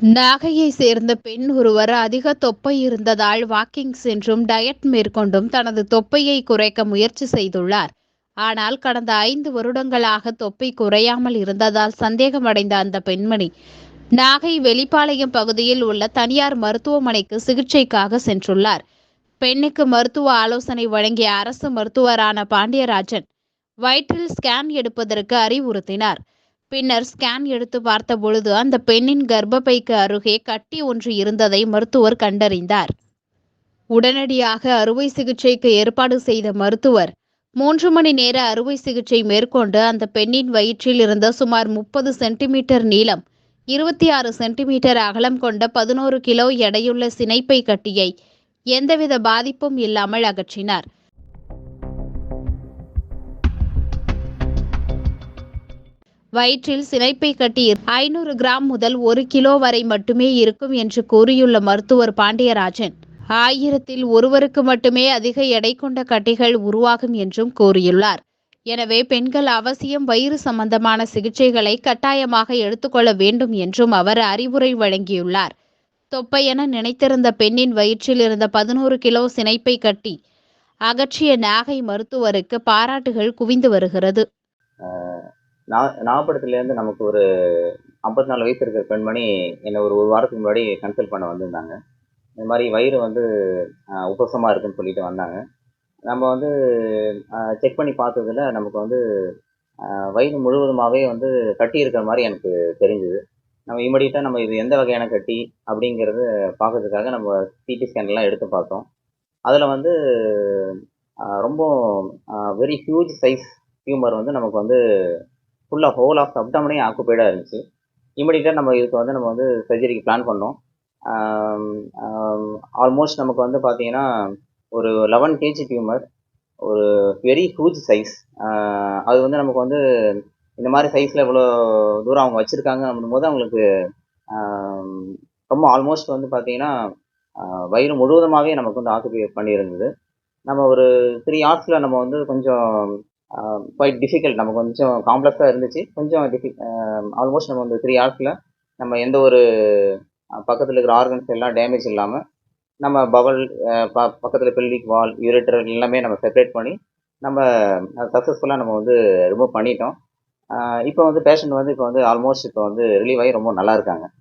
நாகையை சேர்ந்த பெண் ஒருவர் அதிக தொப்பை இருந்ததால் வாக்கிங் சென்றும் டயட் மேற்கொண்டும் தனது தொப்பையை குறைக்க முயற்சி செய்துள்ளார். ஆனால் கடந்த ஐந்து வருடங்களாக தொப்பை குறையாமல் இருந்ததால் சந்தேகமடைந்த அந்த பெண்மணி நாகை வெளிப்பாளையம் பகுதியில் உள்ள தனியார் மருத்துவமனைக்கு சிகிச்சைக்காக சென்றுள்ளார். பெண்ணுக்கு மருத்துவ ஆலோசனை வழங்கிய அரசு மருத்துவரான பாண்டியராஜன் வயிற்றில் ஸ்கேன் எடுப்பதற்கு அறிவுறுத்தினார். பின்னர் ஸ்கேன் எடுத்து பார்த்த பொழுது அந்த பெண்ணின் கர்ப்பப்பைக்கு அருகே கட்டி ஒன்று இருந்ததை மருத்துவர் கண்டறிந்தார். உடனடியாக அறுவை சிகிச்சைக்கு ஏற்பாடு செய்த மருத்துவர் மூன்று மணி நேர அறுவை சிகிச்சை மேற்கொண்டு அந்த பெண்ணின் வயிற்றில் இருந்த சுமார் முப்பது சென்டிமீட்டர் நீளம் இருபத்தி ஆறு சென்டிமீட்டர் அகலம் கொண்ட பதினோரு கிலோ எடையுள்ள சினைப்பை கட்டியை எந்தவித பாதிப்பும் இல்லாமல் அகற்றினார். வயிற்றில் சினைப்பை கட்டி ஐநூறு கிராம் முதல் ஒரு கிலோ வரை மட்டுமே இருக்கும் என்று கூறியுள்ள மருத்துவர் பாண்டியராஜன். ஆயிரத்தில் ஒருவருக்கு மட்டுமே அதிக எடை கொண்ட கட்டிகள் உருவாகும் என்றும் கூறியுள்ளார். எனவே பெண்கள் அவசியம் வயிறு சம்பந்தமான சிகிச்சைகளை கட்டாயமாக எடுத்துக்கொள்ள வேண்டும் என்றும் அவர் அறிவுரை வழங்கியுள்ளார். தொப்பை என நினைத்திருந்த பெண்ணின் வயிற்றில் இருந்த பதினோரு கிலோ சினைப்பை கட்டி அகற்றிய நாகை மருத்துவருக்கு பாராட்டுகள் குவிந்து வருகிறது. நா நாகப்பட்டத்துலேருந்து நமக்கு ஒரு ஐம்பத்தி நாலு வயசு இருக்கிற பெண்மணி என்னை ஒரு ஒரு வாரத்துக்கு முன்னாடி கன்சல்ட் பண்ண வந்திருந்தாங்க. இந்த மாதிரி வயிறு வந்து உபசமாக இருக்குன்னு சொல்லிட்டு வந்தாங்க. நம்ம வந்து செக் பண்ணி பார்த்ததுல நமக்கு வந்து வயிறு முழுவதுமாகவே வந்து கட்டி இருக்கிற மாதிரி எனக்கு தெரிஞ்சுது. நம்ம இமீடியட்டாக நம்ம இது எந்த வகையான கட்டி அப்படிங்கிறது பார்க்கறதுக்காக நம்ம சிடி ஸ்கேன்லாம் எடுத்து பார்த்தோம். அதில் வந்து ரொம்ப வெரி ஹியூஜ் சைஸ் டியூமர் வந்து நமக்கு வந்து ஃபுல்லாக ஹோல் ஆஃப் அப்டமனே ஆக்குப்பைடாக இருந்துச்சு. இமீடியட்டாக நம்ம இதுக்கு வந்து நம்ம வந்து சர்ஜரிக்கு பிளான் பண்ணோம். ஆல்மோஸ்ட் நமக்கு வந்து பார்த்தீங்கன்னா ஒரு லெவன் கேஜி டியூமர் ஒரு வெரி ஹியூஜ் சைஸ் அது வந்து நமக்கு வந்து இந்த மாதிரி சைஸில் இவ்வளோ தூரம் அவங்க வச்சுருக்காங்க அப்படின்போது அவங்களுக்கு ரொம்ப ஆல்மோஸ்ட் வந்து பார்த்தீங்கன்னா வயிறு முழுவதுமாகவே நமக்கு வந்து ஆக்குபை பண்ணியிருந்தது. நம்ம ஒரு த்ரீ ஹார்ஸில் நம்ம வந்து கொஞ்சம் குவைட் டிஃபிகல்ட் நமக்கு கொஞ்சம் காம்ப்ளெக்ஸாக இருந்துச்சு. கொஞ்சம் டிஃபி ஆல்மோஸ்ட் நம்ம வந்து த்ரீ ஹார்ஸில் நம்ம எந்த ஒரு பக்கத்தில் இருக்கிற ஆர்கன்ஸ் எல்லாம் டேமேஜ் இல்லாமல் நம்ம பவல் ப பக்கத்தில் பெல்விக் வால் யூரேட்டர் எல்லாமே நம்ம செப்பரேட் பண்ணி நம்ம சக்ஸஸ்ஃபுல்லாக நம்ம வந்து ரிமூவ் பண்ணிட்டோம். இப்போ வந்து பேஷண்ட் வந்து இப்போ வந்து ஆல்மோஸ்ட் இப்போ வந்து ரிலீவ் ஆகி ரொம்ப நல்லா இருக்காங்க.